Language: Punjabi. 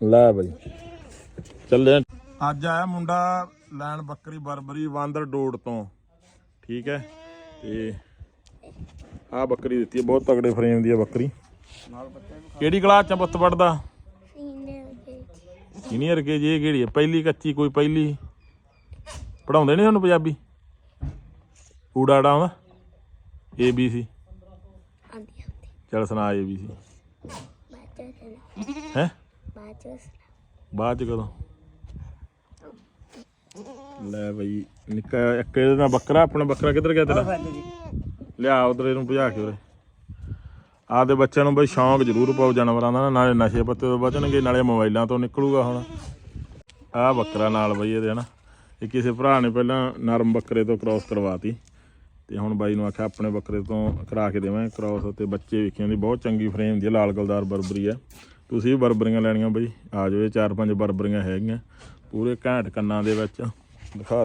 ਲੈ ਬਈ। ਚੱਲੇ ਅੱਜ ਆਇਆ ਮੁੰਡਾ ਲੈਣ ਬੱਕਰੀ ਬਰਬਰੀ ਵਾਂਦਰ ਡੋੜ ਤੋਂ। ਠੀਕ ਹੈ। ਤੇ ਆ ਬੱਕਰੀ ਦਿੱਤੀ ਹੈ। ਬਹੁਤ ਤਗੜੇ ਫਰੇਮ ਦੀ ਹੈ ਬੱਕਰੀ। ਕਿਹੜੀ ਕਲਾਸ ਚ ਪੁੱਤ ਪੜਦਾ ਸੀਨੀਅਰ ਕੇ ਜੀ ਇਹ ਕਿਹੜੀ ਹੈ? ਪਹਿਲੀ ਕੱਚੀ ਕੋਈ ਪਹਿਲੀ? ਪੜਾਉਂਦੇ ਨਹੀਂ ਤੁਹਾਨੂੰ ਪੰਜਾਬੀ? ਊੜਾੜਾ ਆਉਂਦਾ? ਏ ਬੀ ਸੀ ਚਲ ਸੁਣਾ ਏ ਬੀ ਸੀ ਹੈ? ਬਾਅਦ ਚ ਕਦੋਂ? ਲੈ ਬਈ ਨਿੱਕਾ ਇੱਕ ਇਹਦੇ ਨਾਲ ਬੱਕਰਾ ਆਪਣਾ ਬੱਕਰਾ ਕਿੱਧਰ ਗਿਆ ਤੇਰਾ? ਲਿਆ ਉਧਰ ਇਹਨੂੰ ਭਜਾ ਕੇ ਉਰੇ। ਆਪਦੇ ਬੱਚਿਆਂ ਨੂੰ ਬਈ ਸ਼ੌਂਕ ਜ਼ਰੂਰ ਪਾਓ ਜਾਨਵਰਾਂ ਦਾ ਨਾ, ਨਾਲੇ ਨਸ਼ੇ ਪੱਤੇ ਤੋਂ ਬਚਣਗੇ ਨਾਲੇ ਮੋਬਾਈਲਾਂ ਤੋਂ ਨਿਕਲੂਗਾ ਹੁਣ। ਆਹ ਬੱਕਰਾ ਨਾਲ ਬਈ ਇਹਦੇ ਹਨਾ। ਇਹ ਕਿਸੇ ਭਰਾ ਨੇ ਪਹਿਲਾਂ ਨਰਮ ਬੱਕਰੇ ਤੋਂ ਕ੍ਰਾਸ ਕਰਵਾਤੀ। ਤੇ ਹੁਣ ਬਾਈ ਨੂੰ ਆਖਿਆ ਆਪਣੇ ਬੱਕਰੇ ਤੋਂ ਕਰਾ ਕੇ ਦੇਵਾਂ ਕ੍ਰਾਸ ਤੇ ਬੱਚੇ ਵੇਖਿਆਂ ਦੀ ਬਹੁਤ ਚੰਗੀ ਫਰੇਮ ਦੀ ਲਾਲ ਗਲਦਾਰ ਬਰਬਰੀ ਆ। ਤੁਸੀਂ ਵੀ ਬਰਬਰੀਆਂ ਲੈਣੀਆਂ ਬਈ। ਆ ਜਾਓ, ਇਹ ਚਾਰ ਪੰਜ ਬਰਬਰੀਆਂ ਹੈਗੀਆਂ। ਪੂਰੇ ਘੈਂਟ ਕੰਨਾਂ ਦੇ ਵਿੱਚ। ਦਿਖਾ